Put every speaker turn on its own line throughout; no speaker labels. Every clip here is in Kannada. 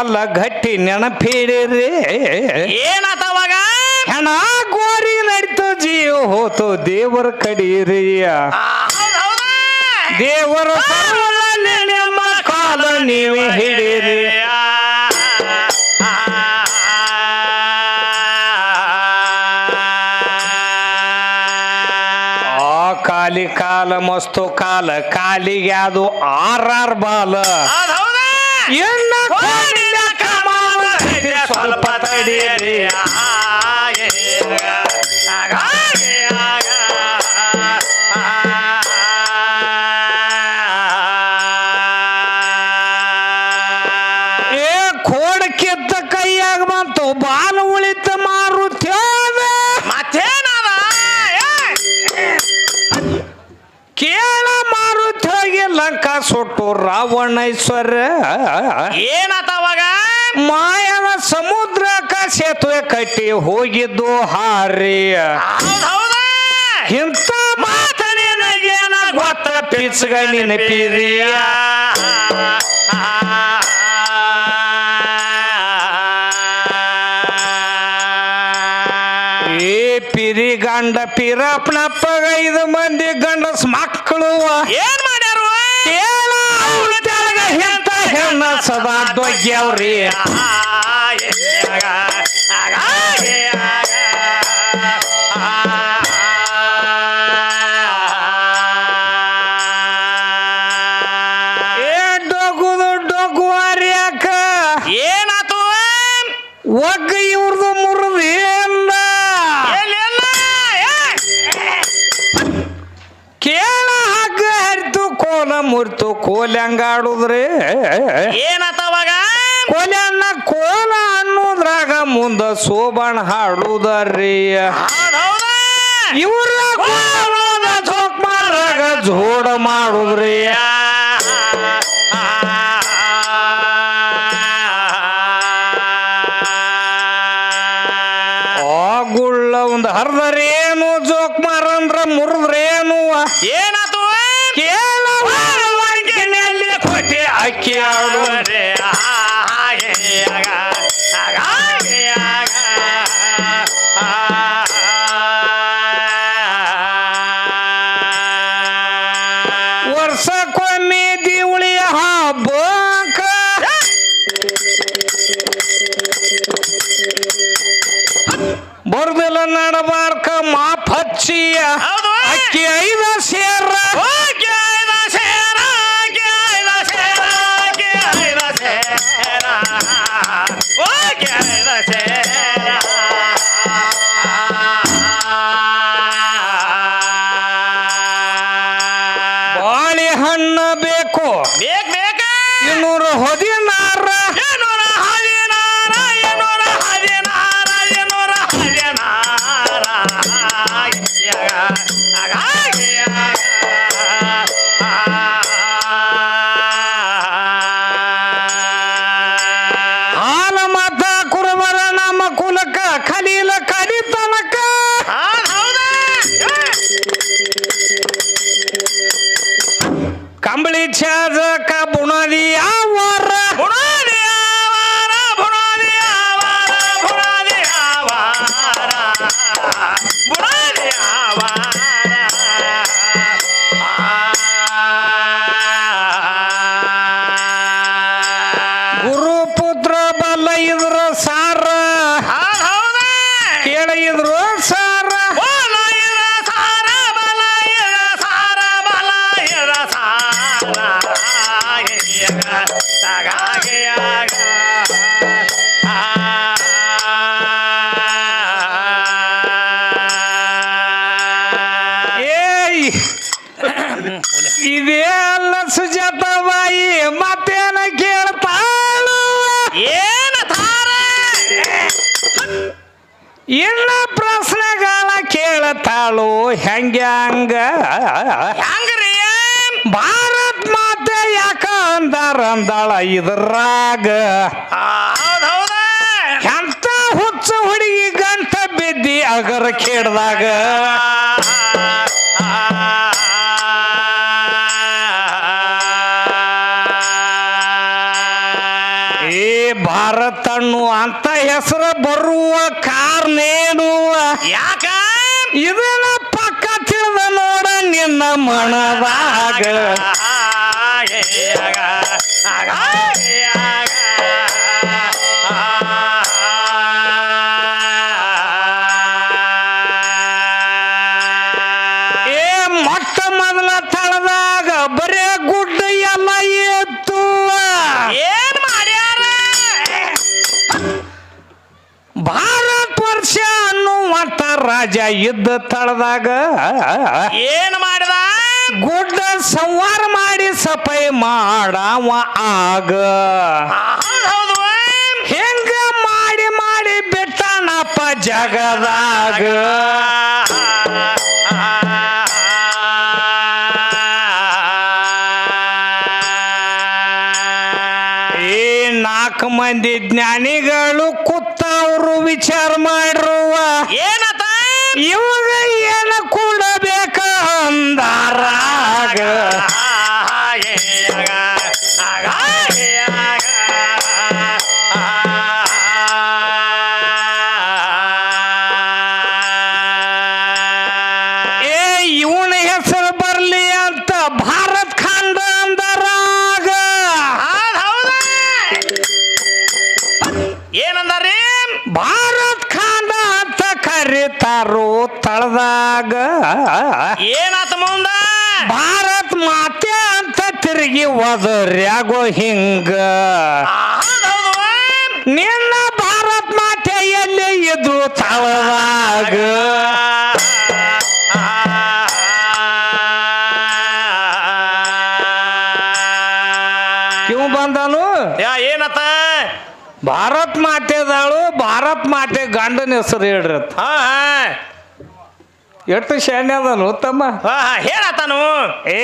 ಕಾಲ ಗಟ್ಟಿ ನೆನಪಿಡಿರಿ.
ಏನತವಾಗ
ಹೆಣ ಗೋರಿ ನಡಿತು ಜೀವ ಹೋತು ದೇವರ ಕಡೀರಿಯ? ದೇವರ ನಿಮ್ಮ ಕಾಲ ನೀವು ಹಿಡೀರಿ. ಆ ಕಾಲಿ ಕಾಲ ಮಸ್ತು ಕಾಲ ಕಾಲಿಗೆ ಅದು ಆರ್ ಆರ್ ಬಾಲ. ಎಣ್ಣ
ಸ್ವಲ್ಪ ತಡೀರಿ. ಆ, ಏ,
ಕೈಯಾಗ ಬಂತು ಬಾಲ ಉಳಿತ
ಮತ್ತೇನದ?
ಕೇಳ ಹೋಗಿ ಲಂಕಾ ಸುಟ್ಟು ರಾವಣೇಶ್ವರ.
ಏನತ ಅವಾಗ?
ಮಾಯವ ಸಮುದ್ರಕ್ಕ ಸೇತುವೆ ಕಟ್ಟಿ ಹೋಗಿದ್ದು ಹಾರಿ.
ಇಂತ ಮಾತನೇ
ಇಂಥ ಮಾತನಿನಗೇನ ಗೊತ್ತ ಪಿಚ್ಗ ನೆನಪಿರಿಯ ಏ ಪಿರಿ ಗಂಡ ಪಿರಪ್ಪನಪ್ಪಗ ಐದು ಮಂದಿ ಗಂಡಸ್ ಮಕ್ಕಳು.
ಏನ್ ಮಾಡ್ಯಾರು?
ಹೆಣ್ಣ ಸದಾ ದೊಗ್ಗ್ಯಾವ್ರಿ
ಏನಾತು
ಒಗ್ಗ ಇವ್ರದು ಮುರಿದು. ಮುರಿತು ಕೋಲ್ಯಾಂಗಾಡುದ್ರಿ
ಏನತ್ತವಾಗ
ಕೋಲ್ಯನ್ನ ಕೋಲ ಅನ್ನೋದ್ರಾಗ ಮುಂದ ಸೋಬಣ ಹಾಡುದರಿ? ಇವ್ರ ಜೋಡ ಮಾಡುದ್ರಿ. ವರ್ಷಕ್ಕೊಮ್ಮೆ ದಿವಳಿ ಹಬ್ಬಕ್ಕ ಬರ್ದಿಲ್ಲ ನಡಬಾರ್ಕ ಮಾಪ್ ಹಚ್ಚಿಯ. ಅಕ್ಕಿ ಐದ ಸೇರ ಬಾಳೆಹಣ್ಣ ಬೇಕು.
ಬೇಕ್ ಬೇಕ.
ಇನ್ನೂರು ಹದಿನಾರ ಇದೇ ಅಲ್ಲ ಸುಜಾತ ಬಾಯಿ ಮತ್ತೇನ ಕೇಳ್ತಾಳು
ಏನ ಥಾರ?
ಇನ್ನ ಪ್ರಶ್ನೆಗಳ ಕೇಳ್ತಾಳು ಹೆಂಗ್ಯಾಂಗ
ಹೆಂಗ್ರಿ?
ಭಾರತ್ ಮಾತೆ ಯಾಕ ಅಂದಾರ ಅಂದಾಳ ಇದ್ರಾಗ? ಎಂತ ಹುಚ್ಚ ಹುಡುಗಿ ಗಂಟ ಬಿದ್ದಿ ಅಗರ ಕೇಳ್ದಾಗ ಬರುವ ಕಾರ್ನೇನು
ಯಾಕ?
ಇದನ್ನ ಪಕ್ಕ ತಿಳಿದ ನೋಡ ನಿನ್ನ ಮನದಾಗ. ರಾಜ ಇದ್ದ ತಳದಾಗ
ಏನ್ ಮಾಡಿದ?
ಗುಡ್ಡ ಸಂವಾರ ಮಾಡಿ ಸಫೈ ಮಾಡವ ಆಗ. ಹೆಂಗ ಮಾಡಿ ಮಾಡಿ ಬಿಟ್ಟನಪ್ಪ ಜಗದಾಗ. ಈ ನಾಲ್ಕು ಮಂದಿ ಜ್ಞಾನಿಗಳು ಭಾರತ್ ಖಂಡ ಅಂತ ಕರೀತಾರೋ ತಳದಾಗ
ಏನಾತ ಮುಂದ
ಭಾರತ್ ಮಾತೆ ಅಂತ ತಿರುಗಿ ಒದರ್ಯಾಗೋ ಹಿಂಗ ನಿನ್ನ ಭಾರತ್ ಮಾತೆ ಎಲ್ಲಿ ಇದ್ರು ತಳದಾಗ ಇವ್ ಬಂದನು
ಯಾ ಏನತ್ತ
ಭಾರತ್ ಮಾತೆದಾಳು ಭಾರತ್ ಮಾತೆ ಗಂಡನ ಹೆಸರು ಹೇಳ್ರಿ.
ಹಾ
ಎಷ್ಟು ಶಾನ್ಯ ಅದನು ತಮ್ಮ?
ಹಾ ಹೇಳತ್ತಾನು
ಏ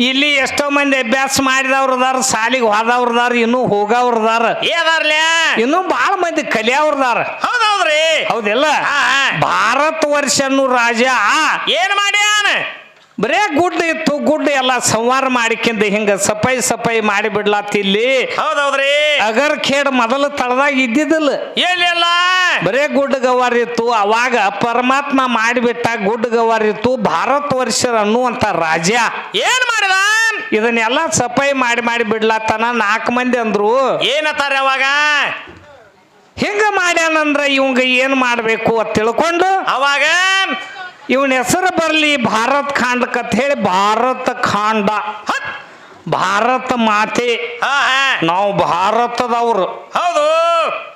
ಇಲ್ಲಿ ಎಷ್ಟೋ ಮಂದಿ ಅಭ್ಯಾಸ ಮಾಡಿದವ್ರು ಅದಾರ ಸಾಲಿಗೆ ಹೋದವ್ರು ಅದಾರ ಇನ್ನೂ ಹೋಗವ್ರು ಅದಾರ.
ಏದಾರ್ಲ್ಯಾ
ಇನ್ನೂ ಭಾಳ ಮಂದಿ ಕಲಿಯವ್ರು ಅದಾರ.
ಹೌದೌದ್ರಿ?
ಹೌದಿಲ್ಲ? ಭಾರತ ವರ್ಷ ಅನ್ನೋ ರಾಜ.
ಏನ್ ಮಾಡ್ಯಾನ?
ಬರೇ ಗುಡ್ಡ ಇತ್ತು ಗುಡ್ಡ ಎಲ್ಲ ಸಂವಾರ ಮಾಡಿಕೊಂಡು ಹಿಂಗ ಸಫೈ ಸಫೈ ಮಾಡಿ ಬಿಡ್ಲಾತಿಲ್ಲಿ
ಹೌದೌದ್ರಿ.
ಅಗರ್ ಖೇಡ್ ಮೊದಲು ತಳದಾಗ ಇದ್ದಿದ್ದಿಲ್ಲ.
ಏನಿಲ್ಲ
ಬರೇ ಗುಡ್ಡ ಗವಾರ್ ಇತ್ತು ಅವಾಗ ಪರಮಾತ್ಮ ಮಾಡಿಬಿಟ್ಟ ಗುಡ್ಡ ಗವಾರ್ ಇತ್ತು ಭಾರತ ವರ್ಷ ಅನ್ನುವಂತ ರಾಜ
ಏನ್ ಮಾಡಿದ?
ಇದನ್ನೆಲ್ಲ ಸಫೈ ಮಾಡಿ ಮಾಡಿ ಬಿಡ್ಲಾತನ ನಾಲ್ಕು ಮಂದಿ ಅಂದ್ರು.
ಏನತ್ತಾರ ಅವಾಗ?
ಹಿಂಗ ಮಾಡ್ಯಾನಂದ್ರ ಇವಂಗ ಏನ್ ಮಾಡ್ಬೇಕು ಅಂತ ತಿಳ್ಕೊಂಡು?
ಅವಾಗ
ಇವನ ಹೆಸರು ಬರಲಿ ಭಾರತ್ ಖಾಂಡ ಕತ್ ಹೇಳಿ ಭಾರತ ಖಾಂಡ. ಭಾರತ ಮಾತೆ. ನಾವು ಭಾರತದವ್ರು.
ಹೌದು.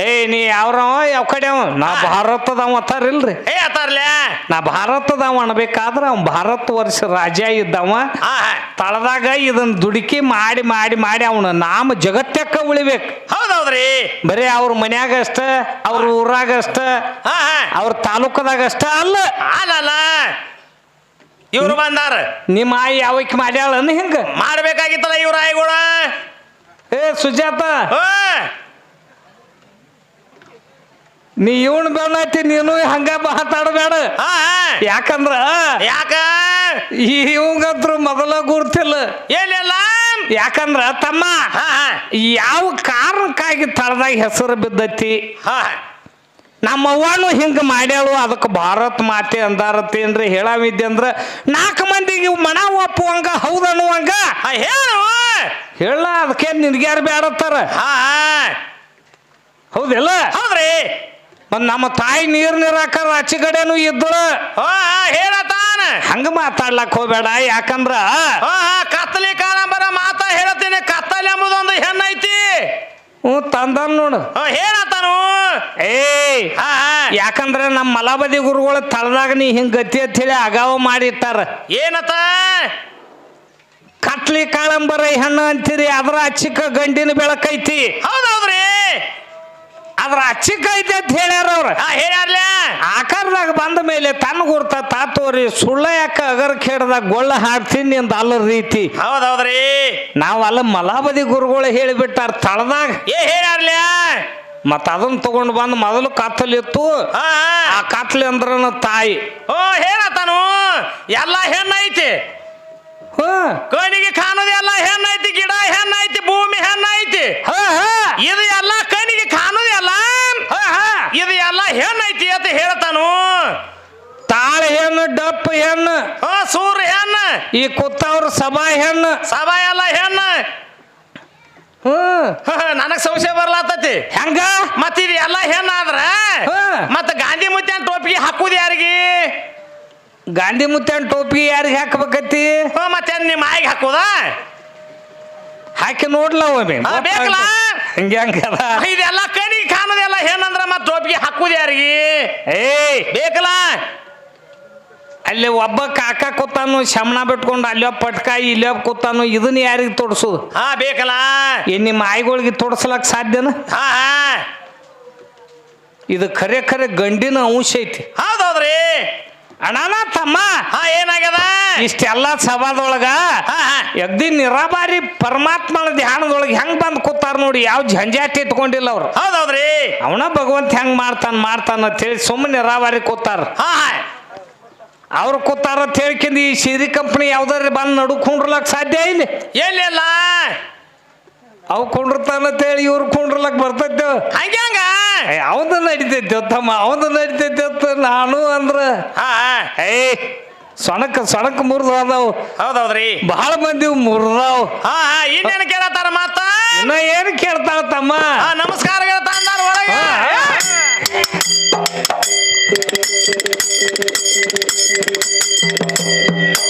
ಏ ನೀ ಯಾವ್ರವ? ಯಾವ ಕಡೆ ಅವ? ನಾ ಭಾರತದವ ಅತ್ತಾರಿಲ್ರಿ.
ಏ ಅತಾರ್ಲೆ
ನಾ ಭಾರತದವ ಅನ್ಬೇಕಾದ್ರ ಅವ್ ಭಾರತ ವರ್ಷ ರಾಜ ಇದ್ದವ.
ಹಾ ಹಾ.
ತಳದಾಗ ಇದನ್ ದುಡುಕಿ ಮಾಡಿ ಮಾಡಿ ಮಾಡಿ ಅವನ ನಾಮ ಜಗತ್ತಕ್ಕ ಉಳಿಬೇಕು.
ಹೌದೌದ್ರಿ.
ಬರೀ ಅವ್ರ ಮನ್ಯಾಗ ಅಷ್ಟ ಅವ್ರ ಊರಾಗ ಅಷ್ಟ
ಹಾ ಹಾ.
ಅವ್ರ ತಾಲೂಕದಾಗ ಅಷ್ಟ ಅಲ್ಲ.
ಅಲ್ಲ ಇವ್ರು ಬಂದಾರ.
ನಿಮ್ಮ ಆಯಿ ಯಾವಕ್ಕೆ ಮಾಡ್ಯಾಳನ್ನ ಹಿಂಗ?
ಮಾಡ್ಬೇಕಾಗಿತ್ತಲ್ಲ ಇವ್ರ ಆಯ್ಗೋಳ?
ಏ ಸುಜಾತ. ನೀ ಇವನ್ ಬೆನ್ನತ್ತಿ ನೀನು ಹಂಗ ಮಾತಾಡಬೇಡ ಯಾಕಂದ್ರ
ಯಾಕ?
ಇವಂಗಂತ್ರು ಮೊದಲ ಗುರ್ತಿಲ್ಲ.
ಏನಿಲ್ಲ?
ಯಾಕಂದ್ರ ತಮ್ಮ ಯಾವ ಕಾರಣಕ್ಕಾಗಿ ತಳದಾಗ ಹೆಸರು ಬಿದ್ದೈತಿ?
ಹಾ.
ನಮ್ಮ ಅವ್ವನು ಹಿಂಗ ಮಾಡ್ಯಾಳು ಅದಕ್ಕೆ ಭಾರತ್ ಮಾತೆ ಅಂದಾರತ್ತೇನ್ರಿ ಹೇಳಾವಿದ್ದೆ ಅಂದ್ರ ನಾಲ್ಕು ಮಂದಿಗೆ ಮನ ಒಪ್ಪುವಂಗ ಹೌದನ್ನುವಂಗ
ಹೇಳು.
ಹೇಳ ಅದಕ್ಕೆ ನಿನ್ಗ್ಯಾರು ಬೇಡತ್ತಾರ ಹೌದಿಲ್ಲ?
ಹೌದ್ರಿ.
ನಮ್ಮ ತಾಯಿ ನೀರು ನೀರಾಕರ ಆಚೆ ಕಡೆನೂ ಇದ್ದಳು
ಹೇಳತಾನ
ಹಂಗ ಮಾತಾಡ್ಲಕ್ ಹೋಗ್ಬೇಡ ಯಾಕಂದ್ರ
ಕತ್ತಲಿ ಕಾಲಂಬರ ಮಾತಾ ಹೇಳತ್ತೀನಿ ಕತ್ತಲಿ ಎಂಬುದೊಂದು ಹೆಣ್ಣೈತಿ
ಹ್ಞೂ ತಂದನ್ ನೋಡು.
ಹೋ ಹೇಳತಾನು
ಏಯ್ ಯಾಕಂದ್ರೆ ನಮ್ಮ ಮಲಬದಿ ಗುರುಗಳು ತಳದಾಗ ನೀ ಹಿಂಗ್ ಗತಿ ಅಂತ ಹೇಳಿ ಅಗಾವ ಮಾಡಿಟ್ಟಾರ
ಏನತ್ತ
ಕತ್ಲಿ ಕಾಳಂಬರ ಹೆಣ್ಣು ಅಂತೀರಿ ಅದ್ರ ಅಚ್ಚಿಕ ಗಂಡಿನ ಬೆಳಕೈತಿ.
ಹೌದೌದ್ರಿ.
ಅದ್ರ ಐತೆ ಅಂತ ಹೇಳ್ಯಾರ ಅವ್ರ.
ಹಾ ಹೇಳ್ಯಾರ್ಲ.
ಆಕಾರದಾಗ ಬಂದ ಮೇಲೆ ತನ್ನ ಗುರ್ತ ತಾತೋರಿ ಸುಳ್ಳ ಯಾಕ ಅಗರ್ ಖೇಡದಾಗ ಗೊಳ್ಳ ಹಾಡ್ತೀನಿ ಅಂತ ಅಲ್ಲ ರೀತಿ.
ಹೌದೌದ್ರಿ.
ನಾವು ಅಲ್ಲ ಮಲಾಬದಿ ಗುರುಗಳು ಹೇಳಿಬಿಟ್ಟಾರ ತಳದಾಗ.
ಏ ಹೇಳ್ಯಾರ್ಲ.
ಮತ್ತ ಅದನ್ನ ತಗೊಂಡ್ ಬಂದು ಮೊದಲು ಕತ್ತಲಿತ್ತು
ಇತ್ತು.
ಆ ಕತ್ಲಿ ಅಂದ್ರನ ತಾಯಿ.
ಓ ಹೇಳತಾನು ಎಲ್ಲ ಹೆಣ್ಣೈತಿ
ಹ್ಮ್
ಕಣ್ಣಿಗೆ ಕಾಣೋದು ಎಲ್ಲ ಹೆಣ್ಣೈತಿ ಗಿಡ ಹೆಣ್ಣೈತಿ ಭೂಮಿ ಹೆಣ್ಣೈತಿ ಇದು ಎಲ್ಲ ಕಣ್ಣಿಗೆ ಕಾಣೋದು ಹೆಣ್ಣು ಐತಿ ಅಂತ ಹೇಳ್ತಾನು
ತಾಳ ಹೆಣ್ಣು ಡಪ್ ಹೆಣ್ಣು
ಹಾ ಸೂರ್ ಹೆಣ್ಣು
ಈ ಕೂತವ್ರ ಸಭಾ ಹೆಣ್ಣು.
ಸಭಾ ಅಲ್ಲ ಹೆಣ್ಣು.
ಹ್ಮ್
ನನಗ್ ಸಂಶಯ ಬರ್ಲಾತತಿ.
ಹೆಂಗ?
ಮತ್ ಇದು ಎಲ್ಲ ಹೆಣ್ಣಾದ್ರ
ಹಾ.
ಮತ್ತ ಗಾಂಧಿ ಮುತ್ಯಾನ ಟೋಪಿಗೆ ಹಾಕುದು ಯಾರಿಗೆ?
ಗಾಂಧಿ ಮುತ್ತನ್ ಟೋಪಿ ಯಾರಿಗೆ ಹಾಕ್ಬೇಕತ್ತಿ?
ಹಾ ಮತ್ತೆ ನಿಮ್ಮ ಆಯ್ಗೆ ಹಾಕುದ?
ಹಾಕಿ ನೋಡ್ಲ ಒಮ್ಮೆ.
ಹಾ, ಬೇಕಲ್ಲ?
ಹಂಗೆ ಹಂಗದ
ಇದೆಲ್ಲ ಕಣಿ ಕಾಣದೆಲ್ಲ ಏನಂದ್ರ ಮತ್ ಟೋಪಿಗೆ ಹಾಕುದು ಯಾರಿಗೆ?
ಏಯ್.
ಬೇಕಲ್ಲ?
ಅಲ್ಲಿ ಒಬ್ಬ ಕಾಕ ಕೂತಾನು ಶಮಣ ಬಿಟ್ಕೊಂಡು ಅಲ್ಲೊಬ್ಬ ಪಟ್ಕ ಇಲ್ಲೊಬ್ಬ ಕೂತಾನು ಇದನ್ನ ಯಾರಿಗೆ ತೋಡ್ಸೋದು?
ಹಾ ಬೇಕಲ್ಲ?
ಏನ್ ನಿಮ್ಮ ಆಯ್ಗಳಿಗೆ ತೋಡ್ಸಲಕ್ ಸಾಧ್ಯನ?
ಹಾ
ಇದು ಖರೆ ಖರೆ ಗಂಡಿನ ಅಂಶ ಐತಿ.
ಹೌದೌದ್ರಿ.
ಅಣ್ಣನ ತಮ್ಮ.
ಹಾ ಏನಾಗ್ಯದ?
ಇಷ್ಟೆಲ್ಲ ಸಭಾದೊಳಗ ಎಗ್ದಿ ನಿರಾಬಾರಿ ಪರಮಾತ್ಮನ ಧ್ಯಾನದೊಳಗೆ ಹೆಂಗ್ ಬಂದ್ ಕೂತಾರ ನೋಡಿ ಯಾವ ಜಂಜಾಟ ಇಟ್ಕೊಂಡಿಲ್ಲ ಅವ್ರು.
ಹೌದೌದ್ರಿ.
ಅವನ ಭಗವಂತ ಹೆಂಗ್ ಮಾಡ್ತಾನ ಮಾಡ್ತಾನ ಅಂತೇಳಿ ಸುಮ್ಮನೆ ನಿರಾಬಾರಿ ಕೂತಾರ.
ಹಾ.
ಅವ್ರು ಕೂತಾರಂತ ಹೇಳ್ಕೊಂಡು ಈ ಸೀರೆ ಕಂಪ್ನಿ ಯಾವ್ದಾರ ಬಂದು ನಡು ಕುಂಡ್ರಲಕ್ ಸಾಧ್ಯ ಇಲ್ಲ.
ಏನಿಲ್ಲ
ಅವು ಅಂತ ಹೇಳಿ ಇವ್ರು ಕುಂಡ್ರಲಕ್ ಬರ್ತೈತೆ.
ಹಂಗ
ಅವನ ನಡಿತೈತೆ ತಮ್ಮ ಅವನ ನಡಿತೈತೆ ನಾನು ಅಂದ್ರ. ಏ ಸೊಣಕ್ ಸೊಣಕ ಮುರಿದು
ಹೌದೌದ್ರಿ.
ಬಹಳ ಮಂದಿ ಮುರಿದವು.
ಹಾ ಇನ್ನೇನು ಕೇಳತ್ತಾರ ಮಾತ?
ನಾ ಏನು ಕೇಳ್ತಾವ ತಮ್ಮ?
ನಮಸ್ಕಾರ ಹೇಳ್ತಾ ಅಂದಾರ ಒಳಗೆ. Thank you.